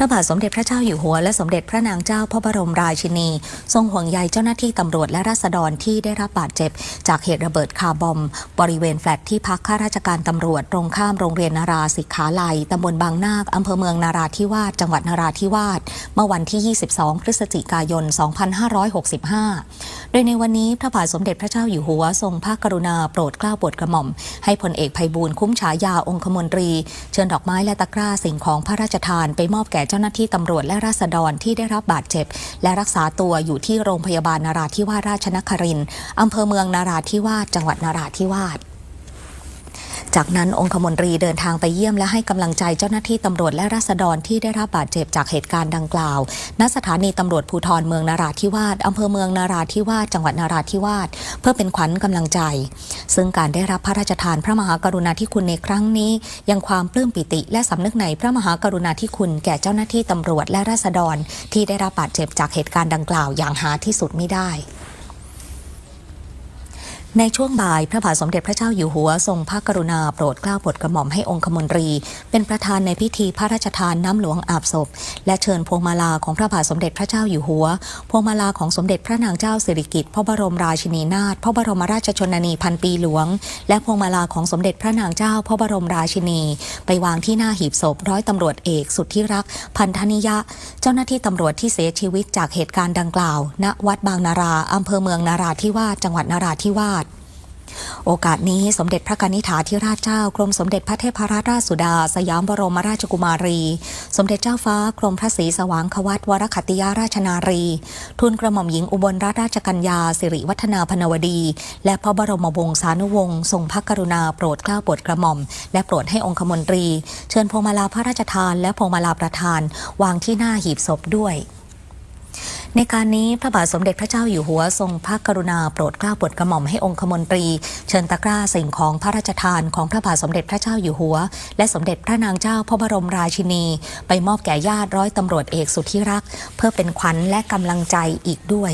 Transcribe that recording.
ระบาทสมเด็จพระเจ้าอยู่หัวและสมเด็จพระนางเจ้าพระบรมราชินี ทรงห่วงใยเจ้าหน้าที่ตำรวจและราษฎรที่ได้รับบาดเจ็บ จากเหตุระเบิดคาร์บอม บริเวณแฟลตที่พักข้าราชการตำรวจตรงข้ามโรงเรียนนาราสิกขาลัยตำบลบางนาคอำเภอเมืองนาราธิวาสจังหวัดนาราธิวาสเมื่อวันที่ 22 พฤศจิกายน 2565 โดยในวันนี้พระบาทสมเด็จพระเจ้าอยู่หัวทรงพระกรุณาโปรดเกล้าโปรดกระหม่อม ให้พลเอกไพบูลย์คุ้มฉายาองคมนตรี เชิญดอกไม้และตะกร้าสิ่งของพระราชทานไปมอบแก่เจ้าหน้าที่ตำรวจและราษฎรที่ได้รับบาดเจ็บ และรักษาตัวอยู่ที่โรงพยาบาลนาราธิวาสราชนครินทร์อำเภอเมืองนาราธิวาสจังหวัดนาราธิวาส จากนั้นองคมนตรีเดินทางไปเยี่ยมและให้กำลังใจเจ้าหน้าที่ตำรวจและราษฎรที่ได้รับบาดเจ็บจากเหตุการณ์ดังกล่าว ณ สถานีตำรวจภูธรเมืองนาราธิวาสอำเภอเมืองนาราธิวาสจังหวัดนาราธิวาสเพื่อเป็นขวัญกำลังใจ ซึ่งการได้รับพระราชทานพระมหากรุณาธิคุณในครั้งนี้ ยังความปลื้มปิติ และสำนึกในพระมหากรุณาธิคุณแก่เจ้าหน้าที่ตำรวจและราษฎร ที่ได้รับบาดเจ็บจากเหตุการณ์ดังกล่าวอย่างหาที่สุดไม่ได้ ในช่วงบ่ายพระบาทสมเด็จพระเจ้าอยู่หัวทรงพระกรุณาโปรดเกล้าโปรดกระหม่อมให้องคมนตรี เป็นประธานในพิธีพระราชทานน้ำหลวงอาบศพ และเชิญพวงมาลาของพระบาทสมเด็จพระเจ้าอยู่หัว พวงมาลาของสมเด็จพระนางเจ้าสิริกิติ์พระบรมราชินีนาถพระบรมราชชนนีพันปีหลวง และพวงมาลาของสมเด็จพระนางเจ้า พระบรมราชินี ไปวางที่หน้าหีบศพร้อยตำรวจเอกสุดที่รัก พันธนิยะ เจ้าหน้าที่ตำรวจที่เสียชีวิตจากเหตุการณ์ดังกล่าว ณวัดบางนาราอำเภอเมืองนาราธิวาสจังหวัดนาราธิวาส โอกาสนี้สมเด็จพระกนิษฐาธิราชเจ้ากรมสมเด็จพระเทพรัตนราชสุดา สยามบรมราชกุมารี สมเด็จเจ้าฟ้ากรมพระศรีสว่างควัตวรขัตติยาราชนารีทูลกระหม่อมหญิงอุบลรัตนราชกัญญาสิริวัฒนาพนวดี และพระบรมวงศานุวงศ์ทรงพระกรุณาโปรดเกล้าโปรดกระหม่อม และโปรดให้องคมนตรี เชิญพวงมาลาพระราชทานและพวงมาลาประธาน วางที่หน้าหีบศพด้วย ในการนี้พระบาทสมเด็จพระเจ้าอยู่หัวทรงพระกรุณาโปรดเกล้าโปรดกระหม่อมให้องคมนตรี เชิญตะกร้าสิ่งของพระราชทานของพระบาทสมเด็จพระเจ้าอยู่หัว และสมเด็จพระนางเจ้าพระบรมราชินี ไปมอบแก่ญาติร้อยตำรวจเอกสุทธิรักษ์เพื่อเป็นขวัญและกำลังใจอีกด้วย